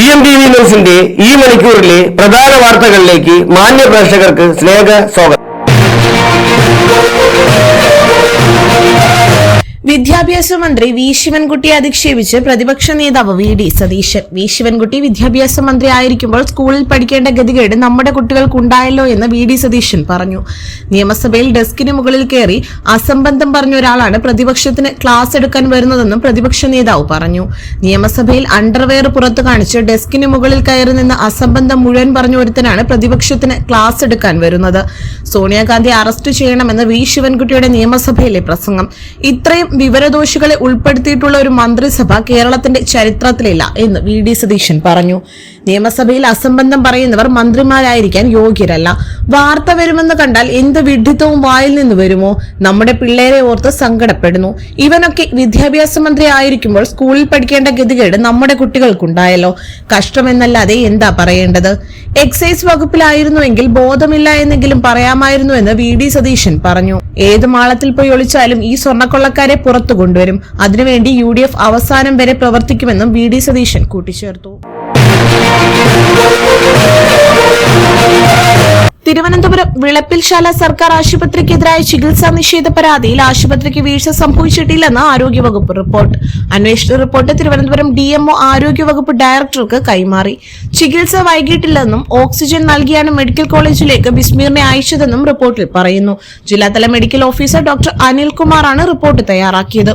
E M T V ന്യൂസിന്റെ ഈ മണിക്കൂറിലെ പ്രധാന വാർത്തകളിലേക്ക് മാന്യ പ്രേക്ഷകർക്ക് സ്നേഹ സ്വാഗതം. വിദ്യാഭ്യാസ മന്ത്രി വി ശിവൻകുട്ടിയെ അധിക്ഷേപിച്ച് പ്രതിപക്ഷ നേതാവ് V D Satheesan. V Sivankutty വിദ്യാഭ്യാസ മന്ത്രി ആയിരിക്കുമ്പോൾ സ്കൂളിൽ പഠിക്കേണ്ട ഗതികേട് നമ്മുടെ കുട്ടികൾക്കുണ്ടായല്ലോ എന്ന് വി ഡി സതീശൻ പറഞ്ഞു. നിയമസഭയിൽ ഡെസ്കിന് മുകളിൽ കയറി അസംബന്ധം പറഞ്ഞ ഒരാളാണ് പ്രതിപക്ഷത്തിന് ക്ലാസ് എടുക്കാൻ വരുന്നതെന്നും പ്രതിപക്ഷ നേതാവ് പറഞ്ഞു. നിയമസഭയിൽ അണ്ടർവെയർ പുറത്തു കാണിച്ച് ഡെസ്കിന് മുകളിൽ കയറി നിന്ന് അസംബന്ധം മുഴുവൻ പറഞ്ഞ ഒരുത്തനാണ് പ്രതിപക്ഷത്തിന് ക്ലാസ് എടുക്കാൻ വരുന്നത്. സോണിയാഗാന്ധി അറസ്റ്റ് ചെയ്യണമെന്ന് വി ശിവൻകുട്ടിയുടെ നിയമസഭയിലെ പ്രസംഗം. ഇത്രയും വിവരദോഷികളെ ഉൾപ്പെടുത്തിയിട്ടുള്ള ഒരു മന്ത്രിസഭ കേരളത്തിന്റെ ചരിത്രത്തിലില്ല എന്ന് വി ഡി സതീശൻ പറഞ്ഞു. നിയമസഭയിൽ അസംബന്ധം പറയുന്നവർ മന്ത്രിമാരായിരിക്കാൻ യോഗ്യരല്ല. വാർത്ത വരുമെന്ന് കണ്ടാൽ എന്ത് വിഡ്ഢിത്തവും വായിൽ നിന്ന് വരുമോ? നമ്മുടെ പിള്ളേരെ ഓർത്ത് സങ്കടപ്പെടുന്നു. ഇവനൊക്കെ വിദ്യാഭ്യാസ മന്ത്രി ആയിരിക്കുമ്പോൾ സ്കൂളിൽ പഠിക്കേണ്ട ഗതികേട് നമ്മുടെ കുട്ടികൾക്കുണ്ടായല്ലോ. കഷ്ടമെന്നല്ലാതെ എന്താ പറയേണ്ടത്? എക്സൈസ് വകുപ്പിലായിരുന്നുവെങ്കിൽ ബോധമില്ല എന്നെങ്കിലും പറയാമായിരുന്നു എന്ന് വി. ഡി. സതീശൻ പറഞ്ഞു. ഏത് മാളത്തിൽ പോയി ഒളിച്ചാലും ഈ സ്വർണക്കൊള്ളക്കാരെ പുറത്തു കൊണ്ടുവരും. അതിനുവേണ്ടി യു. ഡി. എഫ് അവസാനം വരെ പ്രവർത്തിക്കുമെന്നും വി. ഡി. സതീശൻ കൂട്ടിച്ചേർത്തു. Thank you. തിരുവനന്തപുരം വിളപ്പിൽശാല സർക്കാർ ആശുപത്രിക്കെതിരായ ചികിത്സാ നിഷേധ പരാതിയിൽ ആശുപത്രിക്ക് വീഴ്ച സംഭവിച്ചിട്ടില്ലെന്ന് ആരോഗ്യവകുപ്പ് റിപ്പോർട്ട്. അന്വേഷണ റിപ്പോർട്ട് തിരുവനന്തപുരം ഡിഎംഒ ആരോഗ്യവകുപ്പ് ഡയറക്ടർക്ക് കൈമാറി. ചികിത്സ വൈകിട്ടില്ലെന്നും ഓക്സിജൻ നൽകിയാണ് മെഡിക്കൽ കോളേജിലേക്ക് ബിസ്മീറിനെ അയച്ചതെന്നും റിപ്പോർട്ടിൽ പറയുന്നു. ജില്ലാതല മെഡിക്കൽ ഓഫീസർ ഡോക്ടർ അനിൽകുമാറാണ് റിപ്പോർട്ട് തയ്യാറാക്കിയത്.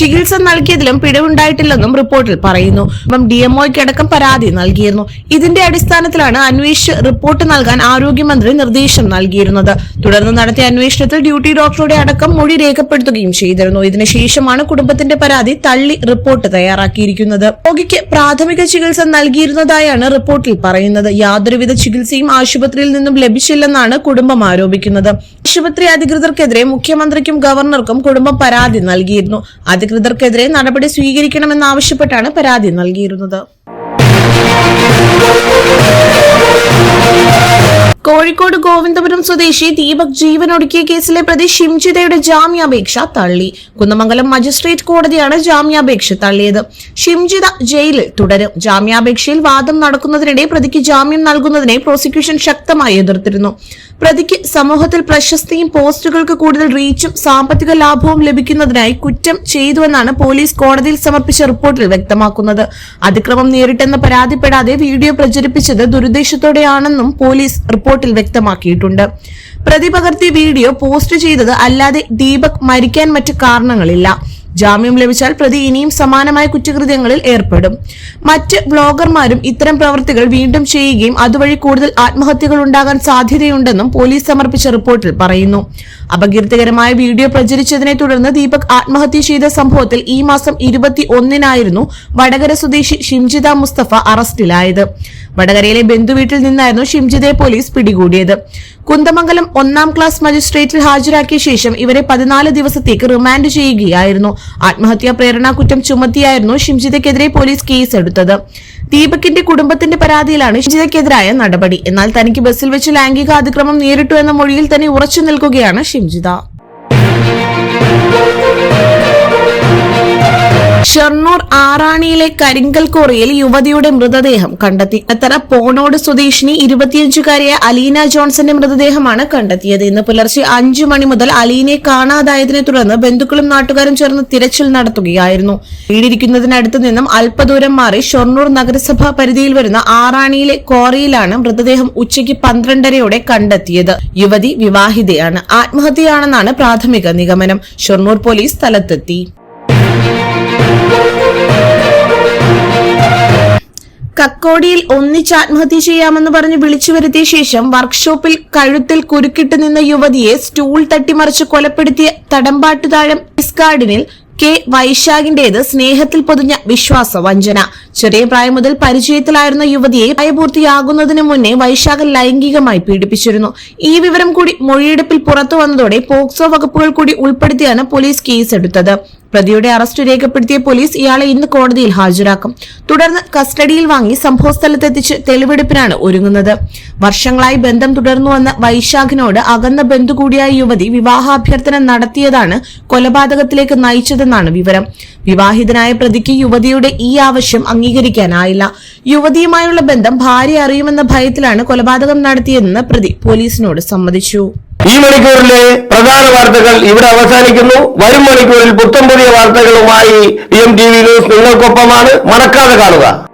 ചികിത്സ നൽകിയതിലും പിഴവുണ്ടായിട്ടില്ലെന്നും റിപ്പോർട്ടിൽ പറയുന്നു. ഡിഎംഒയ്ക്കടക്കം പരാതി നൽകിയിരുന്നു. ഇതിന്റെ അടിസ്ഥാനത്തിലാണ് അന്വേഷിച്ച് റിപ്പോർട്ട് നൽകാൻ ആരോഗ്യമന്ത്രി നിർദ്ദേശം നൽകിയിരുന്നത്. തുടർന്ന് നടത്തിയ അന്വേഷണത്തിൽ ഡ്യൂട്ടി ഡോക്ടറുടെ അടക്കം മൊഴി രേഖപ്പെടുത്തുകയും ചെയ്തിരുന്നു. ഇതിനുശേഷമാണ് കുടുംബത്തിന്റെ പരാതി തള്ളി റിപ്പോർട്ട് തയ്യാറാക്കിയിരിക്കുന്നത്. രോഗിക്ക് പ്രാഥമിക ചികിത്സ നൽകിയിരുന്നതായാണ് റിപ്പോർട്ടിൽ പറയുന്നത്. യാതൊരുവിധ ചികിത്സയും ആശുപത്രിയിൽ നിന്നും ലഭിച്ചില്ലെന്നാണ് കുടുംബം ആരോപിക്കുന്നത്. ആശുപത്രി അധികൃതർക്കെതിരെ മുഖ്യമന്ത്രിക്കും ഗവർണർക്കും കുടുംബം പരാതി നൽകിയിരുന്നു. അധികൃതർക്കെതിരെ നടപടി സ്വീകരിക്കണമെന്നാവശ്യപ്പെട്ടാണ് പരാതി നൽകിയിരുന്നത്. കോഴിക്കോട് ഗോവിന്ദപുരം സ്വദേശി ദീപക് ജീവനൊടുക്കിയ കേസിലെ പ്രതി ഷിംജിതയുടെ ജാമ്യാപേക്ഷ തള്ളി. കുന്നമംഗലം മജിസ്ട്രേറ്റ് കോടതിയാണ് ജാമ്യാപേക്ഷ തള്ളിയത്. ഷിംജിത ജയിലിൽ തുടരും. ജാമ്യാപേക്ഷയിൽ വാദം നടക്കുന്നതിനിടെ പ്രതിക്ക് ജാമ്യം നൽകുന്നതിനെ പ്രോസിക്യൂഷൻ ശക്തമായി എതിർത്തിരുന്നു. പ്രതിക്ക് സമൂഹത്തിൽ പ്രശസ്തിയും പോസ്റ്റുകൾക്ക് കൂടുതൽ റീച്ചും സാമ്പത്തിക ലാഭവും ലഭിക്കുന്നതിനായി കുറ്റം ചെയ്തുവെന്നാണ് പോലീസ് കോടതിയിൽ സമർപ്പിച്ച റിപ്പോർട്ടിൽ വ്യക്തമാക്കുന്നത്. അതിക്രമം നേരിട്ടെന്ന് പരാതിപ്പെടാതെ വീഡിയോ പ്രചരിപ്പിച്ചത് ദുരുദ്ദേശത്തോടെയാണെന്നും പോലീസ് റിപ്പോർട്ടിൽ വ്യക്തമാക്കിയിട്ടുണ്ട്. പ്രതി പകർത്തിയ വീഡിയോ പോസ്റ്റ് ചെയ്തത് അല്ലാതെ ദീപക് മരിക്കാൻ മറ്റു കാരണങ്ങളില്ല. ജാമ്യം ലഭിച്ചാൽ പ്രതി ഇനിയും സമാനമായ കുറ്റകൃത്യങ്ങളിൽ ഏർപ്പെടും. മറ്റ് ബ്ലോഗർമാരും ഇത്തരം പ്രവൃത്തികൾ വീണ്ടും ചെയ്യുകയും അതുവഴി കൂടുതൽ ആത്മഹത്യകൾ ഉണ്ടാകാൻ സാധ്യതയുണ്ടെന്നും പോലീസ് സമർപ്പിച്ച റിപ്പോർട്ടിൽ പറയുന്നു. അപകീർത്തികരമായ വീഡിയോ പ്രചരിച്ചതിനെ തുടർന്ന് ദീപക് ആത്മഹത്യ ചെയ്ത സംഭവത്തിൽ ഈ മാസം ഇരുപത്തി ഒന്നിനായിരുന്നു വടകര സ്വദേശി ഷിംജിത മുസ്തഫ അറസ്റ്റിലായത്. വടകരയിലെ ബന്ധുവീട്ടിൽ നിന്നായിരുന്നു ഷിംജിതയെ പോലീസ് പിടികൂടിയത്. കുന്ദമംഗലം ഒന്നാം ക്ലാസ് മജിസ്ട്രേറ്റിൽ ഹാജരാക്കിയ ശേഷം ഇവരെ പതിനാല് ദിവസത്തേക്ക് റിമാൻഡ് ചെയ്യുകയായിരുന്നു. ആത്മഹത്യാ പ്രേരണാ കുറ്റം ചുമത്തിയായിരുന്നു ഷിംജിതയ്ക്കെതിരെ പോലീസ് കേസ് എടുത്തത് ദീപകിന്റെ കുടുംബത്തിന്റെ പരാതിയിലാണ് ഷിംജിതയ്ക്കെതിരായ നടപടി. എന്നാൽ തനിക്ക് ബസ്സിൽ വെച്ച് ലൈംഗിക അതിക്രമം നേരിട്ടു എന്ന മൊഴിയിൽ തന്നെ ഉറച്ചു നിൽക്കുകയാണ് ഷിംജിത. ഷൊർണൂർ ആറാണിയിലെ കരിങ്കൽ കോറിയിൽ യുവതിയുടെ മൃതദേഹം കണ്ടെത്തി. അത്തറ പോണോട് സ്വദേശിനി ഇരുപത്തിയഞ്ചുകാരിയായ അലീന ജോൺസന്റെ മൃതദേഹമാണ് കണ്ടെത്തിയത്. ഇന്ന് പുലർച്ചെ അഞ്ചു മണി മുതൽ അലീനെ കാണാതായതിനെ തുടർന്ന് ബന്ധുക്കളും നാട്ടുകാരും ചേർന്ന് തിരച്ചിൽ നടത്തുകയായിരുന്നു. വീടിരിക്കുന്നതിനടുത്ത് നിന്നും അല്പദൂരം മാറി ഷൊർണൂർ നഗരസഭാ പരിധിയിൽ വരുന്ന ആറാണിയിലെ കോറിയിലാണ് മൃതദേഹം ഉച്ചയ്ക്ക് പന്ത്രണ്ടരയോടെ കണ്ടെത്തിയത്. യുവതി വിവാഹിതയാണ്. ആത്മഹത്യയാണെന്നാണ് പ്രാഥമിക നിഗമനം. ഷൊർണൂർ പോലീസ് സ്ഥലത്തെത്തി. കക്കോടിയിൽ ഒന്നിച്ച് ആത്മഹത്യ ചെയ്യാമെന്ന് പറഞ്ഞ് വിളിച്ചു വരുത്തിയ ശേഷം വർക്ക്ഷോപ്പിൽ കഴുത്തിൽ കുരുക്കിട്ട് നിന്ന യുവതിയെ സ്റ്റൂൾ തട്ടിമറിച്ച് കൊലപ്പെടുത്തിയ തടമ്പാട്ടുതാഴം ഗാർഡനിൽ കെ വൈശാഖിന്റേത് സ്നേഹത്തിൽ പൊതിഞ്ഞ വിശ്വാസ വഞ്ചന ചെറിയ പ്രായം മുതൽ പരിചയത്തിലായിരുന്ന യുവതിയെ പ്രായപൂർത്തിയാകുന്നതിന് മുന്നേ വൈശാഖൻ ലൈംഗികമായി പീഡിപ്പിച്ചിരുന്നു. ഈ വിവരം കൂടി മൊഴിയെടുപ്പിൽ പുറത്തു വന്നതോടെ പോക്സോ വകുപ്പുകൾ കൂടി ഉൾപ്പെടുത്തിയാണ് പോലീസ് കേസെടുത്തത്. പ്രതിയുടെ അറസ്റ്റ് രേഖപ്പെടുത്തിയ പോലീസ് ഇയാളെ ഇന്ന് കോടതിയിൽ ഹാജരാക്കും. തുടർന്ന് കസ്റ്റഡിയിൽ വാങ്ങി സംഭവസ്ഥലത്തെത്തിച്ച് തെളിവെടുപ്പിനാണ് ഒരുങ്ങുന്നത്. വർഷങ്ങളായി ബന്ധം തുടർന്നുവന്ന വൈശാഖിനോട് അകന്ന ബന്ധു കൂടിയായ യുവതി വിവാഹാഭ്യർത്ഥന നടത്തിയതാണ് കൊലപാതകത്തിലേക്ക് നയിച്ചതെന്നാണ് വിവരം. വിവാഹിതനായ പ്രതിക്ക് യുവതിയുടെ ഈ ആവശ്യം അംഗീകരിക്കാനായില്ല. യുവതിയുമായുള്ള ബന്ധം ഭാര്യ അറിയുമെന്ന ഭയത്തിലാണ് കൊലപാതകം നടത്തിയതെന്ന് പ്രതി പോലീസിനോട് സമ്മതിച്ചു. ഈ മണിക്കൂറിലെ പ്രധാന വാർത്തകൾ ഇവിടെ അവസാനിക്കുന്നു. വരും മണിക്കൂറിൽ പുത്തം പുതിയ വാർത്തകളുമായി P M T V news നിങ്ങൾക്കൊപ്പമാണ്. മറക്കാതെ കാണുക.